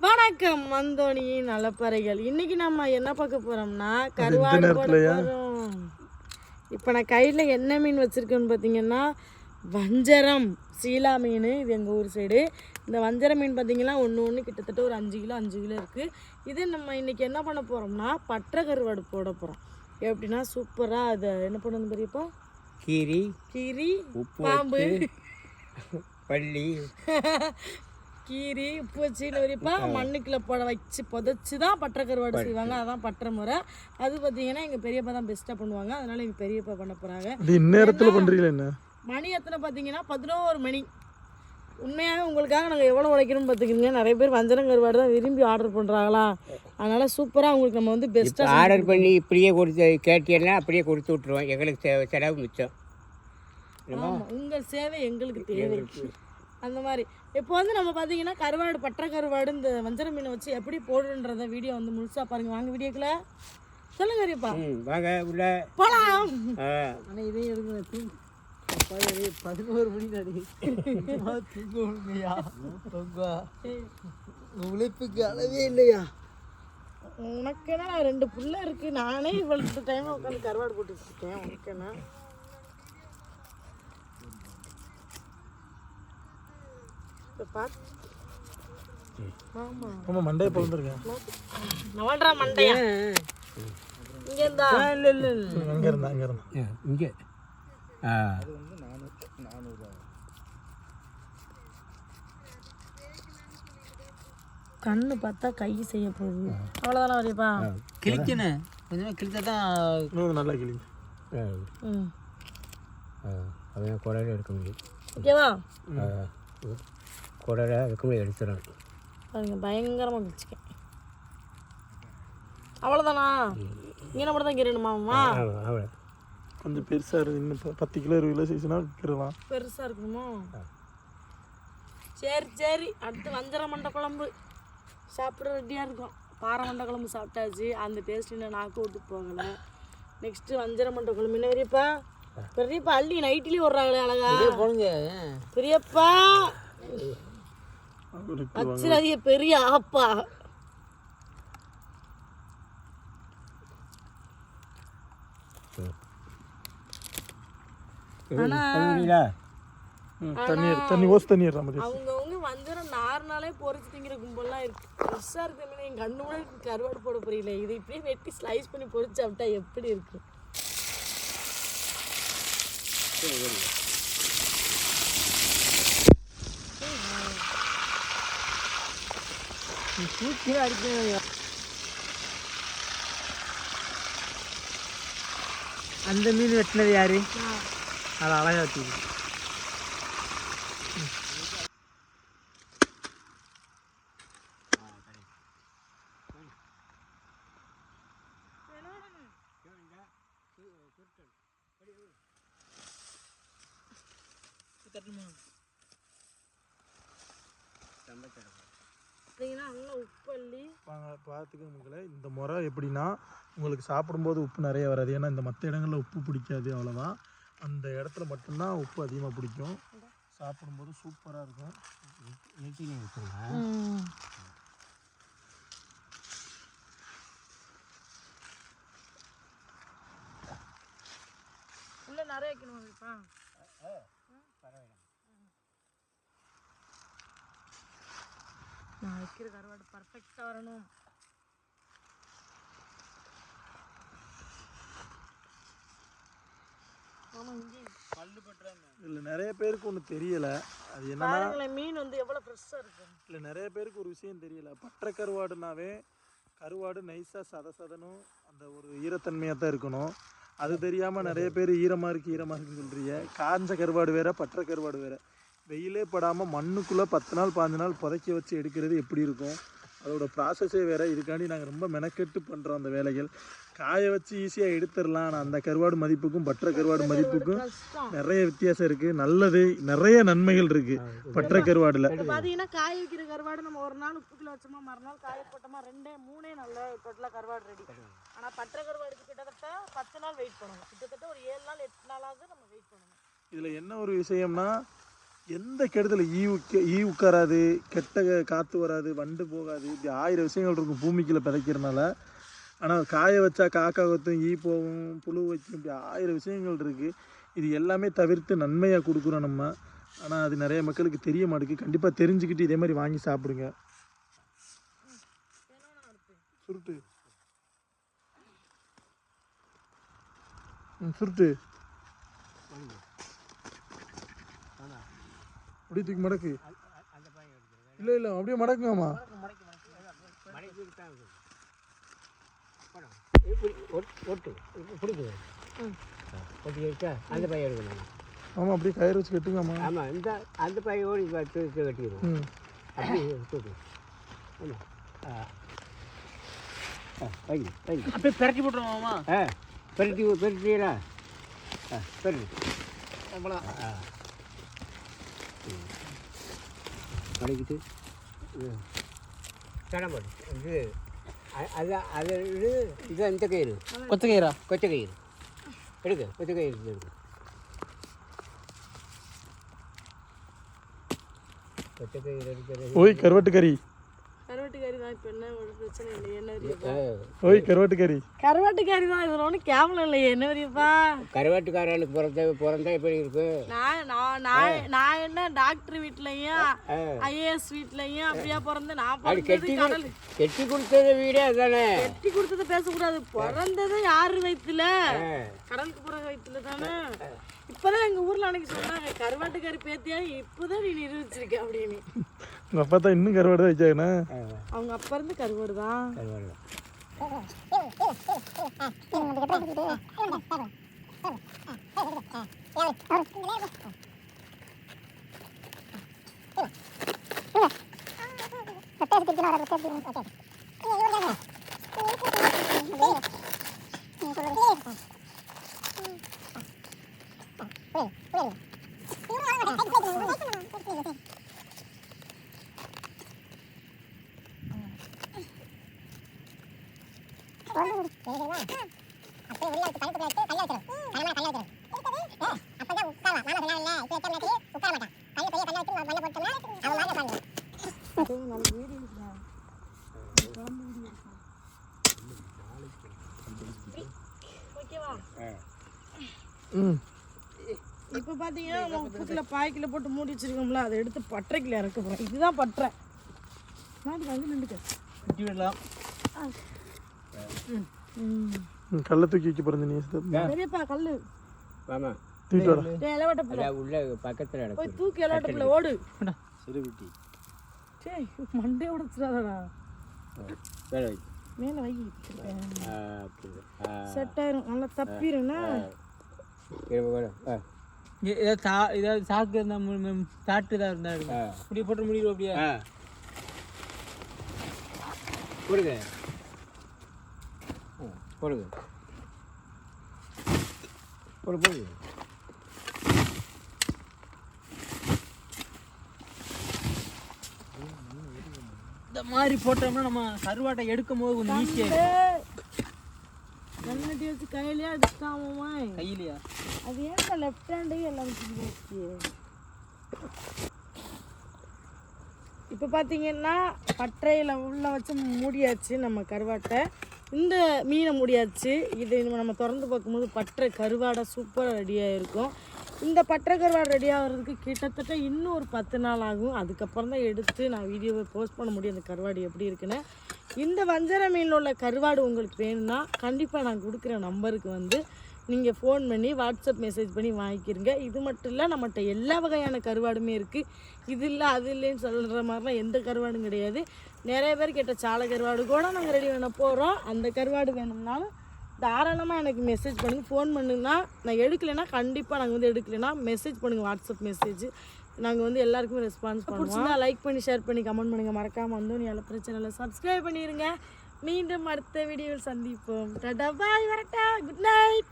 வணக்கம் மந்தோனியின் நலப்பறைகள் இன்னைக்கு நம்ம என்ன பார்க்க போறோம்னா கருவாடு போட போறோம். இப்போ நான் கையில் என்ன மீன் வச்சிருக்கேன்னு பார்த்தீங்கன்னா வஞ்சரம் சீலா மீன். இது எங்கள் ஊர் சைடு இந்த வஞ்சர மீன் பார்த்தீங்கன்னா ஒன்று ஒன்று கிட்டத்தட்ட ஒரு அஞ்சு கிலோ அஞ்சு கிலோ இருக்குது இது நம்ம இன்னைக்கு என்ன பண்ண போகிறோம்னா பற்ற கருவாடு போட போகிறோம் எப்படின்னா சூப்பராக அதை என்ன பண்ணணும் பெரியப்பா? கீரி கீரி உப்பு பாம்பு. பள்ளி கீரி உப்பு வச்சு வரைப்பா மண்ணுக்குள்ள போட வச்சு புதைச்சி தான் பற்ற கருவாடு செய்வாங்க. அதான் பற்ற முறை அது பார்த்தீங்கன்னா எங்கள் பெரியப்பா தான் பெஸ்ட்டாக பண்ணுவாங்க. அதனால எங்கள் பெரியப்பா பண்ண போகிறாங்க இந்நேரத்தில் பண்ணுறீங்களா என்ன? மணி எத்தனை பார்த்தீங்கன்னா பதினோரு மணி. உண்மையாகவே உங்களுக்காக நாங்கள் எவ்வளோ உழைக்கணும்னு பார்த்துக்கிங்க நிறைய பேர் வஞ்சரம் கருவாடு தான் விரும்பி ஆர்டர் பண்ணுறாங்களா அதனால சூப்பராக உங்களுக்கு நம்ம வந்து இப்போ பெஸ்ட்டாக ஆர்டர் பண்ணி இப்படியே கொடுத்து கேட்டீங்கன்னா அப்படியே கொடுத்து விட்ருவோம் எங்களுக்கு செ- செலவு மிச்சம். ஆமாம் உங்கள் சேவை எங்களுக்கு தேவை அந்த மாதிரி. இப்போ வந்து நம்ம பார்த்தீங்கன்னா கருவாடு பற்ற கருவாடு இந்த வஞ்சர மீனை வச்சு எப்படி போடுன்றத வீடியோ வந்து முழுசாக பாருங்க. வாங்க வீடியோக்குள்ள. சொல்லுங்க அரியப்பா ம் வாங்க உள்ள. போலாம். ஆ, ஆனால் இதையும் எடுங்க பதினோரு மணி நடி தொங்க உழைப்புக்கு அளவே இல்லையா? உனக்குன்னா நான் ரெண்டு புள்ள இருக்கு? நானே இவ்வளவு டைம் உட்காந்து கருவாடு போட்டுட்டு இருக்கேன். உனக்குன்னா இப்ப ஆமா. மண்டையை பிறந்திருக்கேன் நவல்றா மண்டையா? இங்க இருந்தா இல்லை இல்லை இல்லை. அங்கே இருந்தா அங்கே இருந்தா ஆ, இங்கே ஆ கண்ணு பார்த்தா கை செய்ய போகுது. அவ்வளோதானே வரையப்பா கிழிக்கணும் கொஞ்சமாக கிழிச்சா தான் இன்னும் நல்லா ஆ, ம். ஆ, அவன் குடலை எடுக்க முடியும். ஓகேவா? ஆ, குடலை முடியும் எடுத்துடணும். பாருங்க பயங்கரமாக பிடிச்சிக்கேன் அவ்வளோதானா இங்கே மட்டும் தான் கிரணுமாமா ஆமாம் அவ்வளோ கொஞ்சம் பெருசாக இருக்குது இன்னும் பத்து கிலோ இருபது கிலோ சைஸ்னா விற்கிறலாம் பெருசாக இருக்கணுமோ சரி சரி. அடுத்து வஞ்சர மண்டை குழம்பு. சாப்பிட ரெடியாக இருக்கும். பாறை மண்டை குழம்பு சாப்பிட்டாச்சு. அந்த டேஸ்ட் இன்னும் நாக்கு விட்டு போகலை. நெக்ஸ்ட்டு வஞ்சர மண்டை குழம்பு. என்ன பெரியப்பா? பெரியப்பா அள்ளி நைட்லேயும் விட்றாங்களே அழகா. போடுங்க. பெரியப்பா. வச்சிடாதீங்க பெரிய ஆப்பா. தண்ணி ஓஸ் அவங்கவுங்க வஞ்சரம் நார்னாலே பொரிச்சு திங்கிற கும்பல்லாம் இருக்கு. ஃப்ரெஷ்ஷாக இருக்கிற என் கண்ணு கூட கருவாடு போட புரியல. இது இப்படியே வெட்டி ஸ்லைஸ் பண்ணி பொரிச்சு சாப்பிட்டா எப்படி இருக்கும் தூக்கி அடிக்கணும் அந்த மீன் வெட்டினது யாரு? அது அழகா வச்சுது பார்த்தீங்கன்னா நல்லா உப்பள்ளி பார்த்துக்கோங்களே இந்த முறை எப்படின்னா உங்களுக்கு சாப்பிடும்போது உப்பு நிறைய வராது. ஏன்னா இந்த மற்ற இடங்களில் உப்பு பிடிக்காது அவ்வளோதான் அந்த இடத்துல மட்டும்தான் உப்பு அதிகமாக பிடிக்கும். சாப்பிடும்போது சூப்பராக இருக்கும். உள்ள நிறைய வைக்கணும் வைப்பா நான் வைக்கிற கருவாடு பர்ஃபெக்டாக வரணும். நிறைய பேருக்கு ஒன்று தெரியலை. அது என்னன்னா மீன் வந்து எவ்வளோ ஃப்ரெஷ்ஷாக இருக்கு. இல்லை நிறைய பேருக்கு ஒரு விஷயம் தெரியல. பற்ற கருவாடுனாவே கருவாடு நைஸாக சத சதனும் அந்த ஒரு ஈரத்தன்மையாக தான் இருக்கணும். அது தெரியாமல் நிறைய பேர் ஈரமாக இருக்குது ஈரமாக இருக்குன்னு சொல்கிறீங்க காஞ்ச கருவாடு வேற பற்ற கருவாடு வேற. வெயிலே படாமல் மண்ணுக்குள்ளே பத்து நாள் பாஞ்சு நாள் புதைக்க வச்சு எடுக்கிறது எப்படி இருக்கும்? அதோட ப்ராசஸே வேற. இதுக்காண்டி நாங்கள் ரொம்ப மெனக்கெட்டு பண்ணுறோம் அந்த வேலைகள். காய வச்சு ஈஸியாக எடுத்துடலாம். ஆனால் அந்த கருவாடு மதிப்புக்கும் பற்ற கருவாடு மதிப்புக்கும் நிறைய வித்தியாசம் இருக்குது நல்லது நிறைய நன்மைகள் இருக்குது பற்ற கருவாடில். பார்த்தீங்கன்னா காய வைக்கிற கருவாடு நம்ம ஒரு நாள் உப்புக்குள்ள வச்சோமா மறுநாள் காய போட்டோமா ரெண்டே மூணே நல்ல டோட்டலாக கருவாடு ரெடி ஆனால் பற்ற கருவாடுக்கு கிட்டத்தட்ட பத்து நாள் வெயிட் பண்ணணும். கிட்டத்தட்ட ஒரு ஏழு நாள் எட்டு நாளாவது நம்ம வெயிட் பண்ணணும். இதில் என்ன ஒரு விஷயம்னா எந்த கெடுதல் ஈ உக்க ஈ உட்காராது கெட்ட காற்று வராது வண்டு போகாது. இப்படி ஆயிரம் விஷயங்கள் இருக்கும் பூமிக்குள்ள விதைக்கிறனால ஆனால் காய வச்சா காக்கா கொத்தும் ஈ போகும் புழு வைக்கும் இப்படி ஆயிரம் விஷயங்கள் இருக்குது இது எல்லாமே தவிர்த்து நன்மையாக கொடுக்குறோம் நம்ம. ஆனால் அது நிறைய மக்களுக்கு தெரிய மாட்டேங்குது. கண்டிப்பாக தெரிஞ்சுக்கிட்டு இதே மாதிரி வாங்கி சாப்பிடுங்க. சுருட்டு. ம், சுருட்டு. அப்படியே தூக்கி மடக்கு. இல்லை இல்லை அப்படியே மடக்குங்கம்மா. அந்த பையன் எடுக்கணும் ஆமாம் அப்படியே கயிறு வச்சு கட்டுங்கம்மா. ஆமாம் இந்த அந்த பையோடு கட்டிடுவோம். ம். அப்படி தூக்கு. ஆமாம் அப்படியே பிரட்டி போட்டுருவோமா ஆ பெருட்டி பெருட்டீங்களா ஆ பெரு. ஆ. மடக்கிட்டு கடம்படு இது அ- அது அது இது இது அந்த கயிறு கொத்த கயிறா கொச்சை கயிறு எடுக்க கொச்சை கயிறு எடுக்க கொச்சை கயிறு எடுக்கிறது ஓய் கருவாட்டு கறி கருவாட்டுக்காரி தான் இப்போ என்ன ஒரு பிரச்சனை இல்லை என்ன வரியப்பா ஓய் கருவாட்டு கறி கருவாட்டுக்காரி. தான் இதில் ஒன்றும் கேவலம் இல்லையே என்ன வரியப்பா கருவாட்டுக்காரனுக்கு பிறந்த பிறந்தா எப்படி இருக்கு? நான் நான் நான் நான் என்ன டாக்டர் வீட்லயும். ஐஏஎஸ் வீட்லயும் அப்படியா பிறந்தேன் நான் கெட்டி கடல் கெட்டி கொடுத்தது வீடே அதானே? கட்டி கொடுத்தது பேசக்கூடாது. பிறந்தது யாரு வயித்துல? ஆ. கடலுக்கு போற வயித்துல தானே? இப்பதான் எங்க ஊர்ல அன்னைக்கு சொன்னாங்க கருவாட்டுக்காரி பேத்தியா இப்பதான் நீ நிரூபிச்சிருக்க அப்படின்னு. உங்கள் அப்பா தான் இன்னும் கருவாடு தான் வச்சாங்கண்ணா அவங்க அப்பா இருந்து கருவாடு தான். கருவாடு. ஓகேவா ம். இப்போ பார்த்தீங்கன்னா நம்ம உப்புக்குள்ள பாய்க்கில போட்டு மூடி வச்சிருக்கோம்ல அதை எடுத்து பட்டறைக்குள்ள இறக்க போகிறோம் இதுதான் பட்டறை. நாட்டுக்கு வந்து நின்றுக்க. குட்டி விடலாம் கல்லை தூக்கி வைக்க போகிறேன் நீ பெரியப்பா கல்லு. ஆமா தூக்கிட்டு வர டேய் இலவட்ட பிள்ளை. உள்ள பக்கத்தில் போய் நடக்குது. தூக்கி இலவட்ட பிள்ளை ஓடு. சிறுகுட்டி சே மண்டே உடச்சிடாதடா. வேலை வை. மேலே வை செட் ஆயிரும் நல்லா. ஆ, ஏதாவது சா ஏதாவது சாக்கு இருந்தால் சாட்டு தான் இருந்தா. இப்படி போட்டு முடிக்கிறோம் அப்படியே. கொடுங்க. போடுங்க. போடு போடு. இந்த மாதிரி போட்டோம்னா நம்ம கருவாட்டை எடுக்கும் போது கொஞ்சம் ஈஸியாக கண்ணாட்டி வச்சு கையிலேயே அடிச்சிட்டாமா கையிலையா? அது ஏன்டா லெஃப்ட் ஹேண்டே எல்லாம் இப்போ பார்த்தீங்கன்னா பட்டறையில் உள்ள வச்சு மூடியாச்சு நம்ம கருவாட்டை. இந்த மீனை முடியாச்சு. இது நம்ம திறந்து பார்க்கும்போது பற்றை கருவாடை சூப்பராக ரெடியாக இருக்கும் இந்த பற்றை கருவாடு ரெடி ஆகிறதுக்கு கிட்டத்தட்ட இன்னும் ஒரு பத்து நாள் ஆகும். அதுக்கப்புறம் தான் எடுத்து நான் வீடியோவை போஸ்ட் பண்ண முடியும் அந்த கருவாடு எப்படி இருக்குன்னு. இந்த வஞ்சர மீனில் உள்ள கருவாடு உங்களுக்கு வேணும்னா கண்டிப்பாக நான் கொடுக்குற நம்பருக்கு வந்து நீங்கள் ஃபோன் பண்ணி வாட்ஸ்அப் மெசேஜ் பண்ணி வாங்கிக்கிறீங்க. இது மட்டும் இல்லை நம்மகிட்ட எல்லா வகையான கருவாடுமே இருக்குது இது இல்லை அது இல்லைன்னு சொல்கிற மாதிரிலாம் எந்த கருவாடும் கிடையாது. நிறைய பேர் கேட்ட சாலை கருவாடு. கூட நாங்கள் ரெடி பண்ண போகிறோம் அந்த கருவாடு வேணும்னாலும் தாராளமாக எனக்கு மெசேஜ் பண்ணுங்கள் ஃபோன் பண்ணுங்கன்னா நான் எடுக்கலைன்னா கண்டிப்பாக நாங்கள் வந்து எடுக்கலைன்னா மெசேஜ் பண்ணுங்கள் வாட்ஸ்அப் மெசேஜ் நாங்கள் வந்து எல்லாருக்குமே ரெஸ்பான்ஸ் பிடிச்சிருந்தா லைக் பண்ணி ஷேர் பண்ணி கமெண்ட் பண்ணுங்கள் மறக்காமல் வந்து நீ பிரச்சனை இல்லை. சப்ஸ்கிரைப் பண்ணிடுங்க மீண்டும் அடுத்த வீடியோவில் சந்திப்போம். டடா பாய் வரட்டா. Good night